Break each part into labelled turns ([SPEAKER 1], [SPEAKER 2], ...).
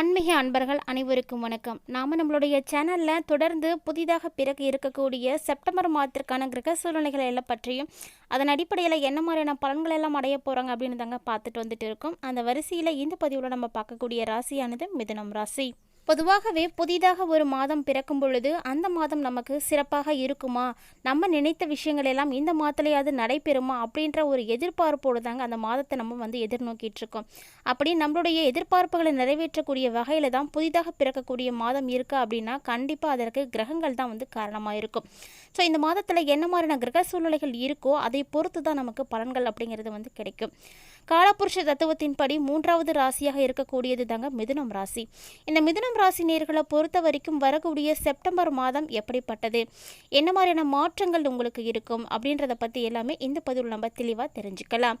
[SPEAKER 1] ஆன்மீக அன்பர்கள் அனைவருக்கும் வணக்கம். நாம் நம்மளுடைய சேனலில் தொடர்ந்து புதிதாக பிறகு இருக்கக்கூடிய செப்டம்பர் மாதத்திற்கான கிரக சூழ்நிலைகள் எல்லாம் பற்றியும் அதன் அடிப்படையில் என்ன மாதிரியான பலன்கள் எல்லாம் அடைய போகிறாங்க அப்படின்னு தாங்க பார்த்துட்டு வந்துட்டு இருக்கோம். அந்த வரிசையில் இந்த பதிவில் நம்ம பார்க்கக்கூடிய ராசியானது மிதுனம் ராசி. பொதுவாகவே புதிதாக ஒரு மாதம் பிறக்கும் பொழுது அந்த மாதம் நமக்கு சிறப்பாக இருக்குமா? நம்ம நினைத்த விஷயங்கள் எல்லாம் இந்த மாதத்துலையாவது நடைபெறுமா? அப்படின்ற ஒரு எதிர்பார்ப்போடு தாங்க அந்த மாதத்தை நம்ம வந்து எதிர்நோக்கிட்டு இருக்கோம் அப்படி நம்மளுடைய எதிர்பார்ப்புகளை நிறைவேற்றக்கூடிய வகையில் தான் புதிதாக பிறக்கக்கூடிய மாதம் இருக்கா அப்படின்னா கண்டிப்பாக அதற்கு கிரகங்கள் தான் வந்து காரணமாக இருக்கும். ஸோ இந்த மாதத்தில் என்ன மாதிரியான கிரக சூழ்நிலைகள் இருக்கோ அதை பொறுத்து தான் நமக்கு பலன்கள் அப்படிங்கிறது வந்து கிடைக்கும். காலபுருஷ தத்துவத்தின்படி மூன்றாவது ராசியாக இருக்கக்கூடியது தாங்க மிதுனம் ராசி. இந்த மிதுனம் ராசி நேர்களை பொறுத்த வரைக்கும் வரக்கூடிய செப்டம்பர் மாதம் எப்படிப்பட்டது? என்ன மாதிரியான மாற்றங்கள் உங்களுக்கு இருக்கும்? அப்படின்றத பற்றி எல்லாமே இந்த பதிவில் நம்ம தெளிவாக தெரிஞ்சுக்கலாம்.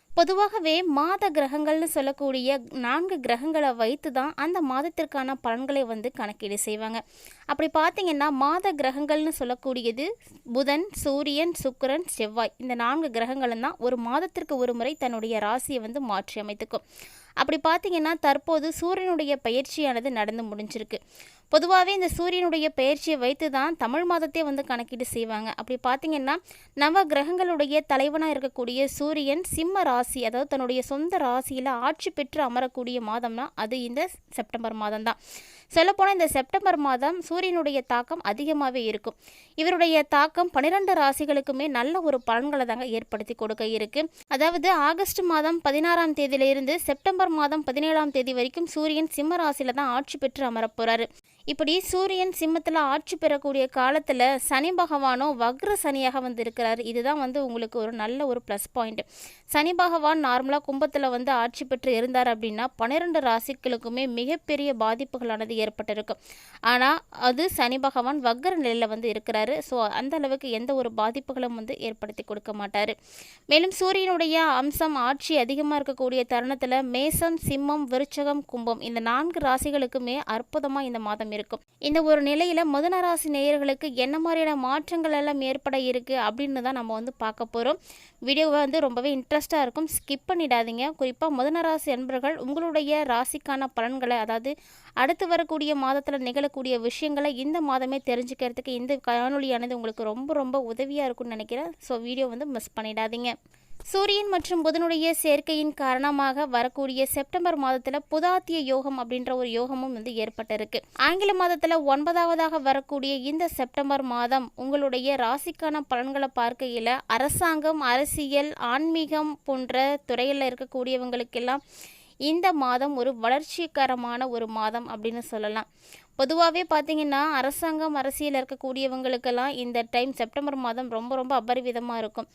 [SPEAKER 1] பொதுவாகவே மாத கிரகங்கள்னு சொல்லக்கூடிய நான்கு கிரகங்களை வைத்து தான் அந்த மாதத்திற்கான பலன்களை வந்து கணக்கீடு செய்வாங்க. அப்படி பார்த்தீங்கன்னா மாத கிரகங்கள்னு சொல்லக்கூடியது புதன் சூரியன் சுக்கிரன் செவ்வாய். இந்த நான்கு கிரகங்களும் தான் ஒரு மாதத்திற்கு ஒரு முறை தன்னுடைய ராசியை வந்து மாற்றி அமைத்துக்கும் அப்படி பார்த்தீங்கன்னா தற்போது சூரியனுடைய பயிற்சியானது நடந்து முடிஞ்சிருக்கு. பொதுவாகவே இந்த சூரியனுடைய பயிற்சியை வைத்து தான் தமிழ் மாதத்தை வந்து கணக்கீடு செய்வாங்க. அப்படி பார்த்தீங்கன்னா நவ கிரகங்களுடைய தலைவனாக இருக்கக்கூடிய சூரியன் சிம்ம ராசி அதாவது தன்னுடைய சொந்த ராசியில் ஆட்சி பெற்று அமரக்கூடிய மாதம்னா அது இந்த செப்டம்பர் மாதம் தான் சொல்லப்போனால் இந்த செப்டம்பர் மாதம் சூரியனுடைய தாக்கம் அதிகமாகவே இருக்கும். இவருடைய தாக்கம் பன்னிரெண்டு ராசிகளுக்குமே நல்ல ஒரு பலன்களை தாங்க ஏற்படுத்தி கொடுக்க இருக்கு. அதாவது ஆகஸ்ட் மாதம் பதினாறாம் தேதியிலிருந்து செப்டம்பர் மாதம் பதினேழாம் தேதி வரைக்கும் சூரியன் சிம்ம ராசியில தான் ஆட்சி பெற்று அமரப்போகிறாரு இப்படி சூரியன் சிம்மத்தில் ஆட்சி பெறக்கூடிய காலத்தில் சனி பகவானும் வக்ர சனியாக வந்து இருக்கிறார் இதுதான் வந்து உங்களுக்கு ஒரு நல்ல ஒரு ப்ளஸ் பாயிண்ட் சனி பகவான் நார்மலாக கும்பத்தில் வந்து ஆட்சி பெற்று இருந்தார் அப்படின்னா பன்னிரெண்டு ராசிகளுக்குமே மிகப்பெரிய பாதிப்புகளானது ஏற்பட்டிருக்கும் ஆனால் அது சனி பகவான் வக்ர நிலையில் வந்து இருக்கிறாரு. ஸோ அந்த அளவுக்கு எந்த ஒரு பாதிப்புகளும் வந்து ஏற்படுத்தி கொடுக்க மாட்டார். மேலும் சூரியனுடைய அம்சம் ஆட்சி அதிகமாக இருக்கக்கூடிய தருணத்தில் மேசம் சிம்மம் விருச்சகம் கும்பம் இந்த நான்கு ராசிகளுக்குமே அற்புதமாக இந்த மாதம் இருக்கும். இந்த ஒரு நிலையில் மதுனராசி ராசி நேயர்களுக்கு என்ன மாதிரியான மாற்றங்கள் எல்லாம் ஏற்பட இருக்குது அப்படின்னு தான் நம்ம வந்து பார்க்க போகிறோம் வீடியோவை வந்து ரொம்பவே இன்ட்ரெஸ்ட்டாக இருக்கும். ஸ்கிப் பண்ணிடாதீங்க. குறிப்பாக முதன ராசி அன்பர்கள் உங்களுடைய ராசிக்கான பலன்களை அதாவது அடுத்து வரக்கூடிய மாதத்தில் நிகழக்கூடிய விஷயங்களை இந்த மாதமே தெரிஞ்சுக்கிறதுக்கு இந்த காணொலியானது உங்களுக்கு ரொம்ப ரொம்ப உதவியாக இருக்கும்னு நினைக்கிறேன். ஸோ வீடியோ வந்து மிஸ் பண்ணிடாதீங்க. சூரியன் மற்றும் புதனுடைய சேர்க்கையின் காரணமாக வரக்கூடிய செப்டம்பர் மாதத்தில் புதாத்திய யோகம் அப்படின்ற ஒரு யோகமும் வந்து ஏற்பட்டிருக்கு. ஆங்கில மாதத்தில் ஒன்பதாவதாக வரக்கூடிய இந்த செப்டம்பர் மாதம் உங்களுடைய ராசிக்கான பலன்களை பார்க்கையில் அரசாங்கம் அரசியல் ஆன்மீகம் போன்ற துறையில் இருக்கக்கூடியவங்களுக்கெல்லாம் இந்த மாதம் ஒரு வளர்ச்சிகரமான ஒரு மாதம் அப்படின்னு சொல்லலாம். பொதுவாகவே பார்த்தீங்கன்னா அரசாங்கம் அரசியல் இருக்கக்கூடியவங்களுக்கெல்லாம் இந்த டைம் செப்டம்பர் மாதம் ரொம்ப ரொம்ப அபரிவிதமாக இருக்கும்.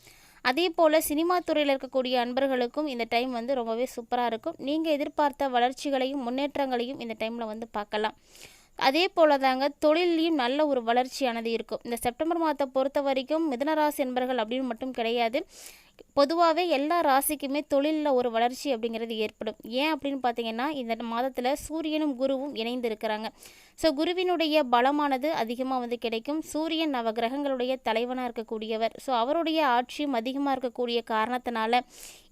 [SPEAKER 1] அதே போல் சினிமா துறையில் இருக்கக்கூடிய அன்பர்களுக்கும் இந்த டைம் வந்து ரொம்பவே சூப்பராக இருக்கும். நீங்கள் எதிர்பார்த்த வளர்ச்சிகளையும் முன்னேற்றங்களையும் இந்த டைமில் வந்து பார்க்கலாம். அதே போல தாங்க தொழிலையும் நல்ல ஒரு வளர்ச்சியானது இருக்கும். இந்த செப்டம்பர் மாதத்தை பொறுத்த வரைக்கும் மிதனராசி என்பர்கள் அப்படின்னு மட்டும் கிடையாது. பொதுவாகவே எல்லா ராசிக்குமே தொழிலில் ஒரு வளர்ச்சி அப்படிங்கிறது ஏற்படும். ஏன் அப்படின்னு பார்த்தீங்கன்னா இந்த மாதத்தில் சூரியனும் குருவும் இணைந்து இருக்கிறாங்க ஸோ குருவினுடைய பலமானது அதிகமாக வந்து கிடைக்கும். சூரியன் நவகிரகங்களுடைய தலைவனாக இருக்கக்கூடியவர். ஸோ அவருடைய ஆட்சியும் அதிகமாக இருக்கக்கூடிய காரணத்தினால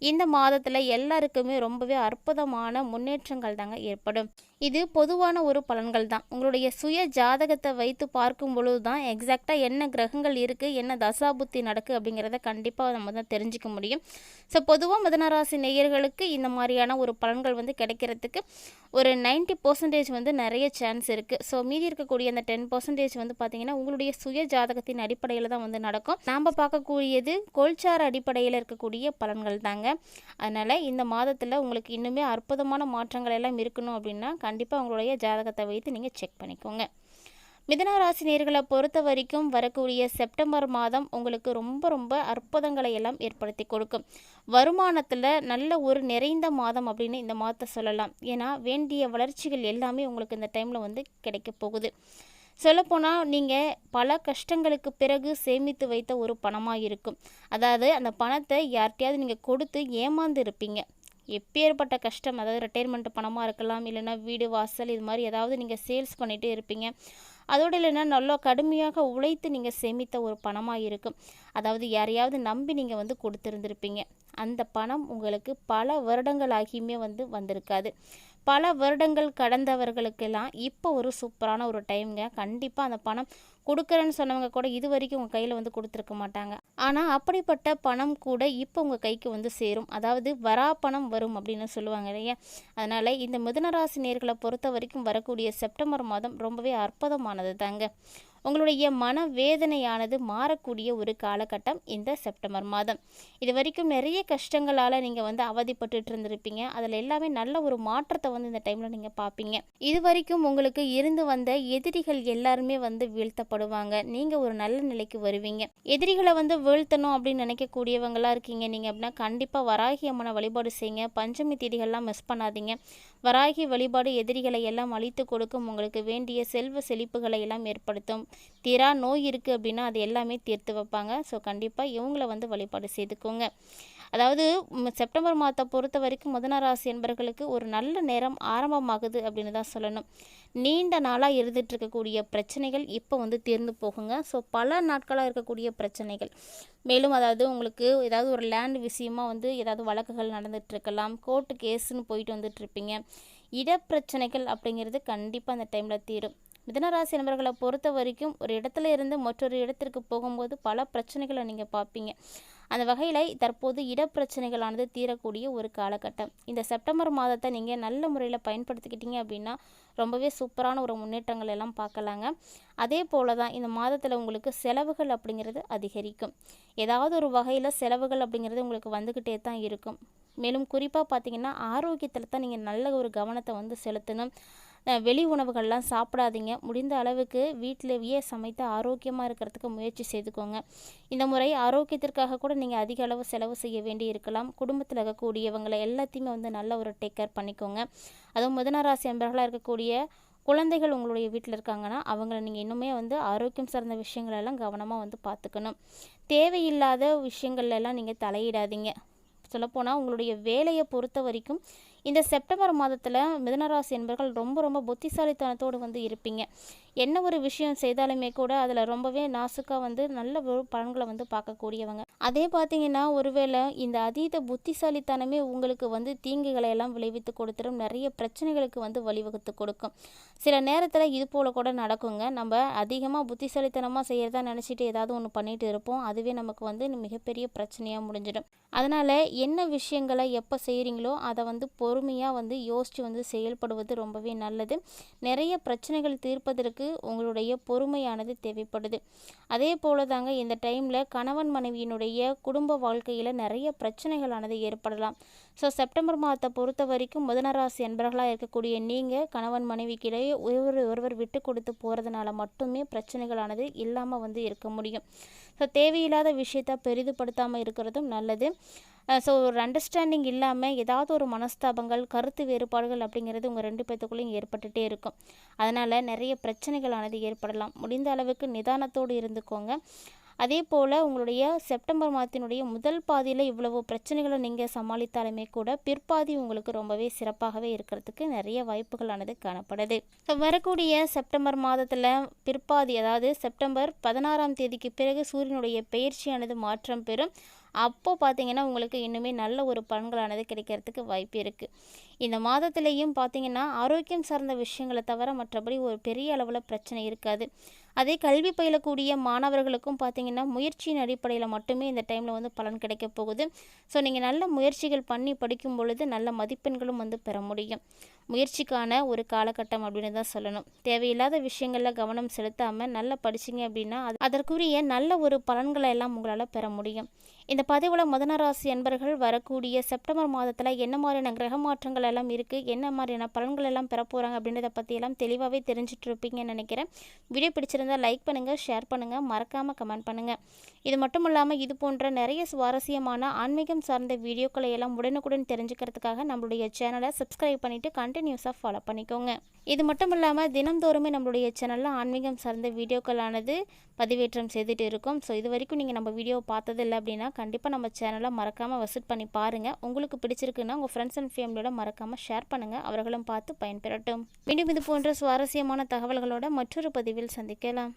[SPEAKER 1] இந்த மாதத்தில் எல்லாருக்குமே ரொம்பவே அற்புதமான முன்னேற்றங்கள் தாங்க ஏற்படும். இது பொதுவான ஒரு பலன்கள் தான். உங்களுடைய சுய ஜாதகத்தை வைத்து பார்க்கும் பொழுது தான் எக்ஸாக்டாக என்ன கிரகங்கள் இருக்குது என்ன தசாபுத்தி நடக்கு அப்படிங்கிறத கண்டிப்பாக நம்ம தான் தெரிஞ்சுக்க முடியும். ஸோ பொதுவாக மிதனராசி நேயர்களுக்கு இந்த மாதிரியான ஒரு பலன்கள் வந்து கிடைக்கிறதுக்கு ஒரு நைன்ட்டி பர்சன்டேஜ் வந்து நிறைய சான்ஸ் இருக்குது ஸோ மீதி இருக்கக்கூடிய அந்த டென் பர்சன்டேஜ் வந்து பார்த்திங்கன்னா உங்களுடைய சுய ஜாதகத்தின் அடிப்படையில் தான் வந்து நடக்கும். நாம் பார்க்கக்கூடியது கோல்சார் அடிப்படையில் இருக்கக்கூடிய பலன்கள் தாங்க. அதனால் இந்த மாதத்தில் உங்களுக்கு இன்னுமே அற்புதமான மாற்றங்கள் எல்லாம் இருக்கணும் அப்படின்னா கண்டிப்பாக உங்களுடைய ஜாதகத்தை வைத்து நீங்கள் செக் பண்ணிக்கோங்க. மிதனராசி நேர்களை பொறுத்த வரைக்கும் வரக்கூடிய செப்டம்பர் மாதம் உங்களுக்கு ரொம்ப ரொம்ப அற்புதங்களை எல்லாம் ஏற்படுத்தி கொடுக்கும். வருமானத்தில் நல்ல ஒரு நிறைந்த மாதம் அப்படின்னு இந்த மாதத்தை சொல்லலாம். ஏன்னா வேண்டிய வளர்ச்சிகள் எல்லாமே உங்களுக்கு இந்த டைமில் வந்து கிடைக்க போகுது. சொல்லப்போனால் நீங்கள் பல கஷ்டங்களுக்கு பிறகு சேமித்து வைத்த ஒரு பணமாக இருக்கும். அதாவது அந்த பணத்தை யார்கிட்டையாவது நீங்கள் கொடுத்து ஏமாந்து இருப்பீங்க. எப்பேற்பட்ட கஷ்டம் அதாவது ரிட்டையர்மெண்ட் பணமாக இருக்கலாம் இல்லைன்னா வீடு வாசல் இது மாதிரி ஏதாவது நீங்கள் சேல்ஸ் பண்ணிகிட்டே இருப்பீங்க. அதோடு இல்லைன்னா நல்லா கடுமையாக உழைத்து நீங்கள் சேமித்த ஒரு பணமாக இருக்கும். அதாவது யாரையாவது நம்பி நீங்கள் வந்து கொடுத்துருந்துருப்பீங்க. அந்த பணம் உங்களுக்கு பல வருடங்களாகியுமே வந்து வந்திருக்காது. பல வருடங்கள் கடந்தவர்களுக்கெல்லாம் இப்போ ஒரு சூப்பரான ஒரு டைம்ங்க. கண்டிப்பாக அந்த பணம் கொடுக்குறேன்னு சொன்னவங்க கூட இது வரைக்கும் உங்கள் கையில் வந்து கொடுத்துருக்க மாட்டாங்க. ஆனால் அப்படிப்பட்ட பணம் கூட இப்போ உங்கள் கைக்கு வந்து சேரும். அதாவது வரா பணம் வரும் அப்படின்னு சொல்லுவாங்க இல்லையா? அதனால் இந்த மிதுனராசி நேர்களை பொறுத்த வரைக்கும் வரக்கூடிய செப்டம்பர் மாதம் ரொம்பவே அற்புதமானது தாங்க உங்களுடைய மன வேதனையானது மாறக்கூடிய ஒரு காலகட்டம் இந்த செப்டம்பர் மாதம். இது வரைக்கும் நிறைய கஷ்டங்களால் நீங்கள் வந்து அவதிப்பட்டு இருந்திருப்பீங்க. அதில் எல்லாமே நல்ல ஒரு மாற்றத்தை வந்து இந்த டைமில் நீங்கள் பார்ப்பீங்க இது வரைக்கும் உங்களுக்கு இருந்து வந்த எதிரிகள் எல்லாருமே வந்து வீழ்த்தப்படுவாங்க. நீங்கள் ஒரு நல்ல நிலைக்கு வருவீங்க. எதிரிகளை வந்து வீழ்த்தணும் அப்படின்னு நினைக்கக்கூடியவங்களாக இருக்கீங்க. நீங்கள் அப்படின்னா கண்டிப்பாக வராகி அம்மனை வழிபாடு செய்யுங்க. பஞ்சமி தேதிகள்லாம் மிஸ் பண்ணாதீங்க. வராகி வழிபாடு எதிரிகளை எல்லாம் அழித்து கொடுக்கும். உங்களுக்கு வேண்டிய செல்வ செழிப்புகளை எல்லாம் ஏற்படுத்தும். தீரா நோய் இருக்குது அப்படின்னா அது எல்லாமே தீர்த்து வைப்பாங்க. ஸோ கண்டிப்பாக இவங்கள வந்து வழிபாடு செய்துக்கோங்க. அதாவது செப்டம்பர் மாதத்தை பொறுத்த வரைக்கும் முதன ராசி என்பர்களுக்கு ஒரு நல்ல நேரம் ஆரம்பமாகுது அப்படின்னு தான் சொல்லணும். நீண்ட நாளாக இருந்துட்டு இருக்கக்கூடிய பிரச்சனைகள் இப்போ வந்து தீர்ந்து போகுங்க. ஸோ பல நாட்களாக இருக்கக்கூடிய பிரச்சனைகள். மேலும் அதாவது உங்களுக்கு ஏதாவது ஒரு லேண்ட் விஷயமாக வந்து ஏதாவது வழக்குகள் நடந்துகிட்ருக்கலாம் கோர்ட்டு கேஸுன்னு போயிட்டு வந்துட்டுருப்பீங்க இடப்பிரச்சனைகள் அப்படிங்கிறது கண்டிப்பாக அந்த டைமில் தீரும். மிதனராசி நபர்களை பொறுத்த வரைக்கும் ஒரு இடத்துல இருந்து மற்றொரு இடத்திற்கு போகும்போது பல பிரச்சனைகளை நீங்கள் பார்ப்பீங்க. அந்த வகையில் தற்போது இடப்பிரச்சனைகளானது தீரக்கூடிய ஒரு காலகட்டம். இந்த செப்டம்பர் மாதத்தை நீங்கள் நல்ல முறையில் பயன்படுத்திக்கிட்டீங்க அப்படின்னா ரொம்பவே சூப்பரான ஒரு முன்னேற்றங்கள் எல்லாம் பார்க்கலாங்க. அதே போல தான் இந்த மாதத்தில் உங்களுக்கு செலவுகள் அப்படிங்கிறது அதிகரிக்கும். ஏதாவது ஒரு வகையில் செலவுகள் அப்படிங்கிறது உங்களுக்கு வந்துக்கிட்டே தான் இருக்கும். மேலும் குறிப்பாக பார்த்தீங்கன்னா ஆரோக்கியத்தில் தான் நீங்கள் நல்ல ஒரு கவனத்தை வந்து செலுத்தணும். வெளி உணவுகள்லாம் சாப்பிடாதீங்க. முடிந்த அளவுக்கு வீட்டிலேயே சமைத்து ஆரோக்கியமாக இருக்கிறதுக்கு முயற்சி செய்துக்கோங்க. இந்த முறை ஆரோக்கியத்திற்காக கூட நீங்கள் அதிக அளவு செலவு செய்ய வேண்டி இருக்கலாம். குடும்பத்தில் இருக்கக்கூடியவங்களை எல்லாத்தையுமே வந்து நல்ல ஒரு டேக் கேர் பண்ணிக்கோங்க. அதுவும் முதனராசி அன்பர்களாக இருக்கக்கூடிய குழந்தைகள் உங்களுடைய வீட்டில் இருக்காங்கன்னா அவங்கள நீங்கள் இன்னுமே வந்து ஆரோக்கியம் சார்ந்த விஷயங்களெல்லாம் கவனமாக வந்து பார்த்துக்கணும். தேவையில்லாத விஷயங்கள்லாம் நீங்கள் தலையிடாதீங்க. சொல்லப்போனால் உங்களுடைய வேலையை பொறுத்த வரைக்கும் இந்த செப்டம்பர் மாதத்தில் மிதனராசி என்பர்கள் ரொம்ப ரொம்ப புத்திசாலித்தனத்தோடு வந்து இருப்பீங்க. என்ன ஒரு விஷயம் செய்தாலுமே கூட அதில் ரொம்பவே நாசுக்காக வந்து நல்ல ஒரு பலன்களை வந்து பார்க்கக்கூடியவங்க. அதே பார்த்தீங்கன்னா ஒருவேளை இந்த அதீத புத்திசாலித்தனமே உங்களுக்கு வந்து தீங்குகளை எல்லாம் விளைவித்து கொடுத்துரும். நிறைய பிரச்சனைகளுக்கு வந்து வழிவகுத்து கொடுக்கும். சில நேரத்தில் இது போல் கூட நடக்குங்க. நம்ம அதிகமாக புத்திசாலித்தனமாக செய்கிறதா நினச்சிட்டு ஏதாவது ஒன்று பண்ணிட்டு இருப்போம். அதுவே நமக்கு வந்து மிகப்பெரிய பிரச்சனையாக முடிஞ்சிடும். அதனால் என்ன விஷயங்களை எப்போ செய்கிறீங்களோ அதை வந்து பொறுமையாக வந்து யோசித்து வந்து செயல்படுவது ரொம்பவே நல்லது. நிறைய பிரச்சனைகள் தீர்ப்பதற்கு உங்களுடைய பொறுமையானது தேவைப்படுது. அதே போல தாங்க இந்த டைமில் கணவன் மனைவியினுடைய குடும்ப வாழ்க்கையில் நிறைய பிரச்சனைகளானது ஏற்படலாம். ஸோ செப்டம்பர் மாதத்தை பொறுத்த வரைக்கும் முதனராசி அன்பர்களாக இருக்கக்கூடிய நீங்கள் கணவன் மனைவிக்கிடையே ஒருவர் ஒருவர் விட்டு கொடுத்து போகிறதுனால மட்டுமே பிரச்சனைகளானது இல்லாமல் வந்து இருக்க முடியும். ஸோ தேவையில்லாத விஷயத்த பெரிதுபடுத்தாமல் இருக்கிறதும் நல்லது. ஸோ ஒரு அண்டர்ஸ்டாண்டிங் இல்லாமல் ஏதாவது ஒரு மனஸ்தாபங்கள் கருத்து வேறுபாடுகள் அப்படிங்கிறது உங்கள் ரெண்டு பேர்த்துக்குள்ளேயும் ஏற்பட்டுகிட்டே இருக்கும். அதனால் நிறைய பிரச்சனைகளானது ஏற்படலாம். முடிந்த அளவுக்கு நிதானத்தோடு இருந்துக்கோங்க. அதே போல் உங்களுடைய செப்டம்பர் மாதத்தினுடைய முதல் பாதியில் இவ்வளவு பிரச்சனைகளை நீங்கள் சமாளித்தாலுமே கூட பிற்பாதி உங்களுக்கு ரொம்பவே சிறப்பாகவே இருக்கிறதுக்கு நிறைய வாய்ப்புகளானது காணப்படுது. வரக்கூடிய செப்டம்பர் மாதத்தில் பிற்பாதி அதாவது செப்டம்பர் பதினாறாம் தேதிக்கு பிறகு சூரியனுடைய பயிற்சியானது மாற்றம் பெறும். அப்போது பார்த்தீங்கன்னா உங்களுக்கு இன்னுமே நல்ல ஒரு பலன்களானது கிடைக்கிறதுக்கு வாய்ப்பு இருக்குது இந்த மாதத்துலேயும் பார்த்தீங்கன்னா ஆரோக்கியம் சார்ந்த விஷயங்களை தவிர மற்றபடி ஒரு பெரிய அளவில் பிரச்சனை இருக்காது. அதே கல்வி பயிலக்கூடிய மாணவர்களுக்கும் பார்த்தீங்கன்னா முயற்சியின் அடிப்படையில் மட்டுமே இந்த டைமில் வந்து பலன் கிடைக்க போகுது. ஸோ நீங்கள் நல்ல முயற்சிகள் பண்ணி படிக்கும் பொழுது நல்ல மதிப்பெண்களும் வந்து பெற முடியும். முயற்சிக்கான ஒரு காலகட்டம் அப்படின்னு தான் சொல்லணும். தேவையில்லாத விஷயங்களில் கவனம் செலுத்தாமல் நல்லா படிச்சிங்க அப்படின்னா அது அதற்குரிய நல்ல ஒரு பலன்களை எல்லாம் உங்களால் பெற முடியும். இந்த பதிவில் மதனராசி என்பர்கள் வரக்கூடிய செப்டம்பர் மாதத்தில் என்ன மாதிரியான கிரக மாற்றங்கள் எல்லாம் இருக்குது என்ன மாதிரியான பலன்கள் எல்லாம் பெற போகிறாங்க அப்படின்றத பற்றியெல்லாம் தெளிவாகவே தெரிஞ்சுட்டு இருப்பீங்கன்னு நினைக்கிறேன். வீடியோ பிடிச்சிருந்தால் லைக் பண்ணுங்கள் ஷேர் பண்ணுங்கள் மறக்காமல் கமெண்ட் பண்ணுங்கள் இது மட்டும் இல்லாமல் இது போன்ற நிறைய சுவாரஸ்யமான ஆன்மீகம் சார்ந்த வீடியோக்களை எல்லாம் உடனுக்குடன் தெரிஞ்சுக்கிறதுக்காக நம்மளுடைய சேனலை சப்ஸ்கிரைப் பண்ணிவிட்டு கண்டினியூஸாக ஃபாலோ பண்ணிக்கோங்க. இது மட்டும் இல்லாமல் தினந்தோறுமே நம்மளுடைய சேனலில் ஆன்மீகம் சார்ந்த வீடியோக்களானது பதிவேற்றம் செய்துட்டு இருக்கும். ஸோ இது வரைக்கும் நீங்கள் நம்ம வீடியோ பார்த்ததில்லை அப்படின்னா கண்டிப்பாக நம்ம சேனலை மறக்காமல் விசிட் பண்ணி பாருங்கள் உங்களுக்கு பிடிச்சிருக்குன்னா உங்கள் ஃப்ரெண்ட்ஸ் அண்ட் ஃபேமிலியோட மறக்காமல் ஷேர் பண்ணுங்கள் அவர்களும் பார்த்து பயன்பெறட்டும். மீண்டும் இது போன்ற சுவாரஸ்யமான தகவல்களோட மற்றொரு பதிவில் சந்திக்கலாம்.